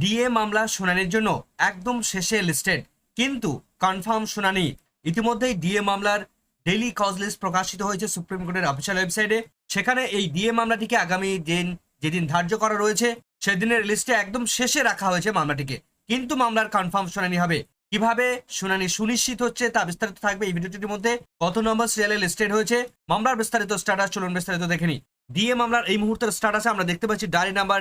DA মামলা শুনানির জন্য একদম শেষে লিস্টেড কিন্তু কনফার্ম শুনানি। ইতিমধ্যেই ডিএ মামলার ডেইলি কজ লিস্ট প্রকাশিত হয়েছে সুপ্রিম কোর্টের অফিসিয়াল ওয়েবসাইটে সেখানে এই ডিএ মামলাটিকে আগামী দিন, যেদিন ধার্য করা রয়েছে, সেদিনের লিস্টে একদম শেষে রাখা হয়েছে মামলাটিকে। কিন্তু মামলার কনফার্ম শুনানি হবে। কীভাবে শুনানি সুনিশ্চিত হচ্ছে তা বিস্তারিত থাকবে এই ভিডিওটির মধ্যে। কত নম্বর সিরিয়ালে লিস্টেড হয়েছে। মামলার বিস্তারিত স্ট্যাটাস চলুন বিস্তারিত দেখে নিই। ডিএ মামলার এই মুহূর্তের স্ট্যাটাসে আমরা দেখতে পাচ্ছি diary number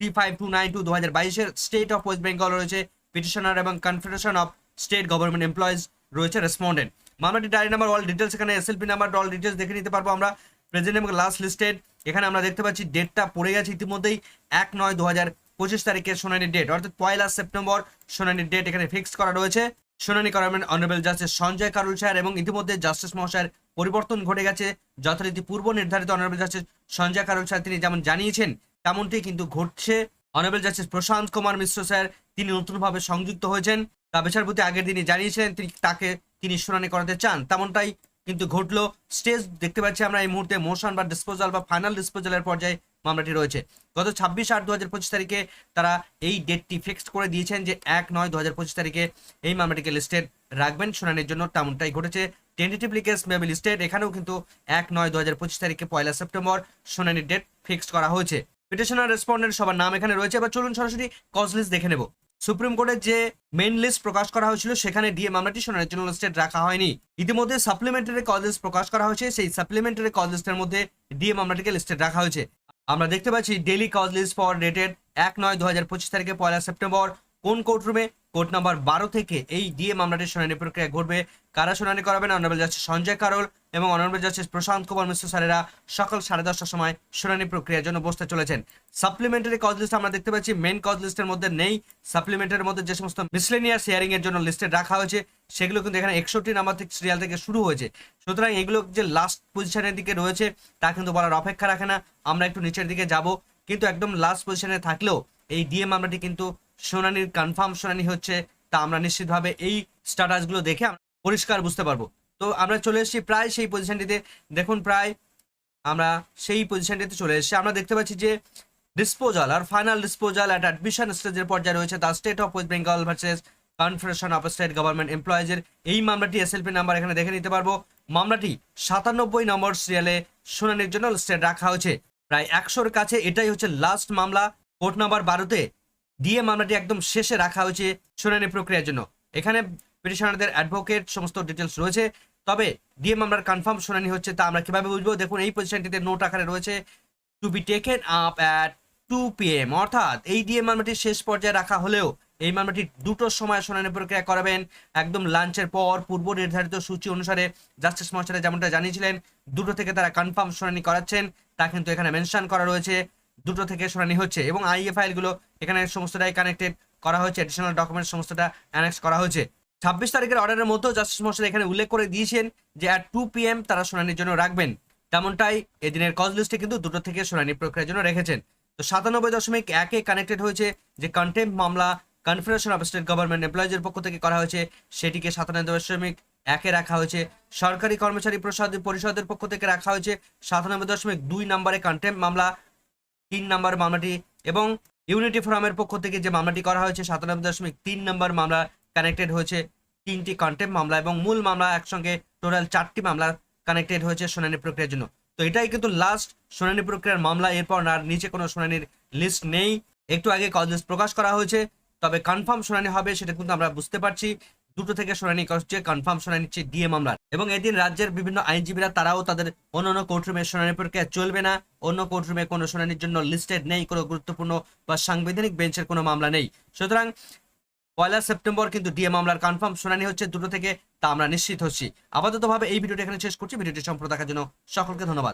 three five two nine two দু হাজার বাইশের স্টেট অফ ওয়েস্ট বেঙ্গল রয়েছে। পিটিশনার এবং confederation of state government employees রয়েছে রেসপন্ডেন্ট মামলাটি ডায়রি নাম্বার অল ডিটেলস এখানে এসএলপি নাম্বার অল ডিটেলস দেখে নিতে পারব আমরা। প্রেজেন্ট এবং লাস্ট লিস্টেড এখানে আমরা দেখতে পাচ্ছি ডেটটা পড়ে গেছে ইতিমধ্যেই। এক নয় দু হাজার পঁচিশ তারিখের শুনানির ডেট অর্থাৎ পয়লা সেপ্টেম্বর শুনানির ডেট এখানে ফিক্স করা রয়েছে। শুনানি করাবেন honourable justice Sanjay Karol sir এবং ইতিমধ্যে জাস্টিস মহাশয়ের পরিবর্তন ঘটে গেছে। যথারীতি পূর্ব নির্ধারিত honourable justice Sanjay Karol sir তিনি যেমন জানিয়েছেন, তেমনটি কিন্তু ঘটছে। Honourable justice Prashant Kumar Mishra sir তিনি নতুনভাবে সংযুক্ত হয়েছেন। তা বিচারপতি আগের দিনই জানিয়েছিলেন, তিনি তাকে তিনি শুনানি করাতে চান। তেমনটাই কিন্তু ঘটলো। স্টেজ দেখতে পাচ্ছি আমরা এই মুহূর্তে মোশন বা ডিসপোজাল বা ফাইনাল ডিসপোজালের পর্যায়ে মামলাটি রয়েছে। গত ছাব্বিশ আট দু হাজার পঁচিশ তারিখে তারা এই ডেটটি ফিক্সড করে দিয়েছেন যে এক নয় দু হাজার পঁচিশ তারিখে এই মামলাটিকে লিস্টেড রাখবেন। শুনানির জন্য তেমনটাই ঘটেছে। টেন্টেটিভলি কেস মেবি লিস্টেড এখানেও কিন্তু এক নয় দু হাজার পঁচিশ তারিখে পয়লা সেপ্টেম্বর শুনানির ডেট ফিক্সড করা হয়েছে। পিটিশনার রেসপন্ডেন্ট সবার নাম এখানে রয়েছে। এবার চলুন সরাসরি কজ লিস্ট দেখে নেব। সুপ্রিম কোর্টের যে মেইন লিস্ট প্রকাশ করা হয়েছিল, সেখানে ডিএ মামলাটি শোনার জন্য লিস্টেড রাখা হয়নি। ইতিমধ্যে সাপ্লিমেন্টারি কজ লিস্ট প্রকাশ করা হয়েছে। সেই সাপ্লিমেন্টারি কজ লিস্টের মধ্যে ডিএ মামলাটিকে লিস্টেড রাখা হয়েছে। আমরা দেখতে পাচ্ছি daily cause list for dated এক নয় দু হাজার পঁচিশ তারিখে পয়লা সেপ্টেম্বর। কোন কোর্ট রুমে কোর্ট নাম্বার বারো থেকে এই ডিএ মামলাটির শুনানি প্রক্রিয়া ঘটবে। কারা শুনানি করাবেন? Honourable justice Sanjay Karol. এবং অনারেবল জাস্টিস প্রশান্ত কুমার মিশ্র স্যারেরা সকাল সাড়ে দশটার সময় শুনানি প্রক্রিয়ার জন্য বসতে চলেছেন। সাপ্লিমেন্টারি কজ লিস্ট আমরা দেখতে পাচ্ছি। মেন কজ লিস্টের মধ্যে নেই। সাপ্লিমেন্টারির মধ্যে যে সমস্ত মিসলেনিয়াস হিয়ারিং এর জন্য লিস্টেড রাখা হয়েছে, সেগুলো কিন্তু এখানে একষট্টি নাম্বার থেকে সিরিয়াল থেকে শুরু হয়েছে। সুতরাং এগুলো যে লাস্ট পজিশনের দিকে রয়েছে, তা কিন্তু বলার অপেক্ষা রাখে না। আমরা একটু নিচের দিকে যাব। কিন্তু একদম লাস্ট পজিশনে থাকলেও এই ডিএ মামলাটি কিন্তু শুনানির কনফার্ম শুনানি হচ্ছে, তা আমরা নিশ্চিতভাবে এই স্ট্যাটাসগুলো দেখে পরিষ্কার বুঝতে পারব। তো আমরা চলে এসেছি প্রায় সেই পজিশনটিতে দেখুন প্রায় আমরা সেই পজিশনটিতে চলে এসেছি। আমরা দেখতে পাচ্ছি যে ডিসপোজাল আর ফাইনাল ডিসপোজাল অ্যাট অ্যাডমিশন স্টেজের পর্যায়ে রয়েছে the state of West Bengal versus confederation of state government এমপ্লয়েজের এই মামলাটি এসএলপি নাম্বার এখানে দেখে নিতে পারব। মামলাটি সাতানব্বই নম্বর সিরিয়ালে শুনানির জন্য স্টেট রাখা হয়েছে। প্রায় একশোর কাছে এটাই হচ্ছে লাস্ট মামলা। কোর্ট নাম্বার বারোতে দিয়ে মামলাটি একদম শেষে রাখা হয়েছে শুনানি প্রক্রিয়ার জন্য। এখানে পিটিশনারদের অ্যাডভোকেট সমস্ত ডিটেলস রয়েছে। তবে ডিএ মামলার কনফার্ম শুনানি হচ্ছে, তা আমরা কীভাবে বুঝব? দেখুন, এই পজিশনটিতে নোট আকারে রয়েছে to be taken up at two P M অর্থাৎ এই ডিএ মামলাটি শেষ পর্যায়ে রাখা হলেও এই মামলাটি দুটোর সময় শুনানি প্রক্রিয়া করাবেন। একদম লাঞ্চের পর পূর্ব নির্ধারিত সূচি অনুসারে জাস্টিস মহাশয় যেমনটা জানিয়েছিলেন, দুটো থেকে তারা কনফার্ম শুনানি করাচ্ছেন, তা কিন্তু এখানে মেনশন করা রয়েছে, দুটো থেকে শুনানি হচ্ছে এবং আইএ ফাইলগুলো এখানে সমস্তটাই কানেক্টেড করা হয়েছে এডিশনাল ডকুমেন্ট সমস্তটা অ্যানেক্স করা হয়েছে। ছাব্বিশ তারিখের অর্ডারের মধ্যেও জাস্টিস মহাশয় এখানে উল্লেখ করে দিয়েছেন যে অ্যাট টু পি এম তারা শুনানির জন্য রাখবেন। তেমনটাই এদিনের কজ লিস্টে কিন্তু দুটো থেকে শুনানি প্রক্রিয়ার জন্য রেখেছেন। তো সাতানব্বই দশমিক একে কানেক্টেড হয়েছে যে কন্টেম্প মামলা কনফেডারেশন অফ স্টেট গভর্নমেন্ট এমপ্লয়িজের পক্ষ থেকে করা হয়েছে, সেটিকে সাতানব্বই দশমিক একে রাখা হয়েছে। সরকারি কর্মচারী প্রসাদ পরিষদের পক্ষ থেকে রাখা হয়েছে সাতানব্বই দশমিক দুই নম্বরে কন্টেম্প মামলা, তিন নম্বর মামলাটি এবং ইউনিটি ফোরামের পক্ষ থেকে যে মামলাটি করা হয়েছে, সাতানব্বই দশমিক তিন নম্বর মামলা কানেক্টেড হয়েছে তিনটি কন্টেম্প মামলা এবং মূল মামলা একসঙ্গে টোটাল চারটি মামলা কানেক্টেড হয়েছে শুনানি প্রক্রিয়ার জন্য। তো এটাই কিন্তু লাস্ট শুনানি প্রক্রিয়ার মামলা, এরপর আর নিচে কোনো শুনানির লিস্ট নেই। একটু আগে কল লিস্ট প্রকাশ করা হয়েছে, তবে কনফার্ম শুনানি হবে সেটা কিন্তু আমরা বুঝতে পারছি। দুটো থেকে শুনানি করছে কনফার্ম শুনানি হচ্ছে ডিএ মামলার। এবং এদিন রাজ্যের বিভিন্ন আইনজীবীরা, তারাও তাদের অন্য অন্য কোর্টরুমে শুনানি প্রক্রিয়া চলবে না। অন্য কোর্টরুমে কোনো শুনানির জন্য লিস্টেড নেই, কোনো গুরুত্বপূর্ণ বা সাংবিধানিক বেঞ্চের কোনো মামলা নেই। সুতরাং পয়লা সেপ্টেম্বর কিন্তু ডিএ মামলার কনফার্ম শুনানি হচ্ছে দুটো থেকে তা আমরা নিশ্চিত হচ্ছি। আপাততভাবে এই ভিডিওটা এখানে শেষ করছি। ভিডিওটি সম্পূর্ণ দেখার জন্য সকলকে ধন্যবাদ।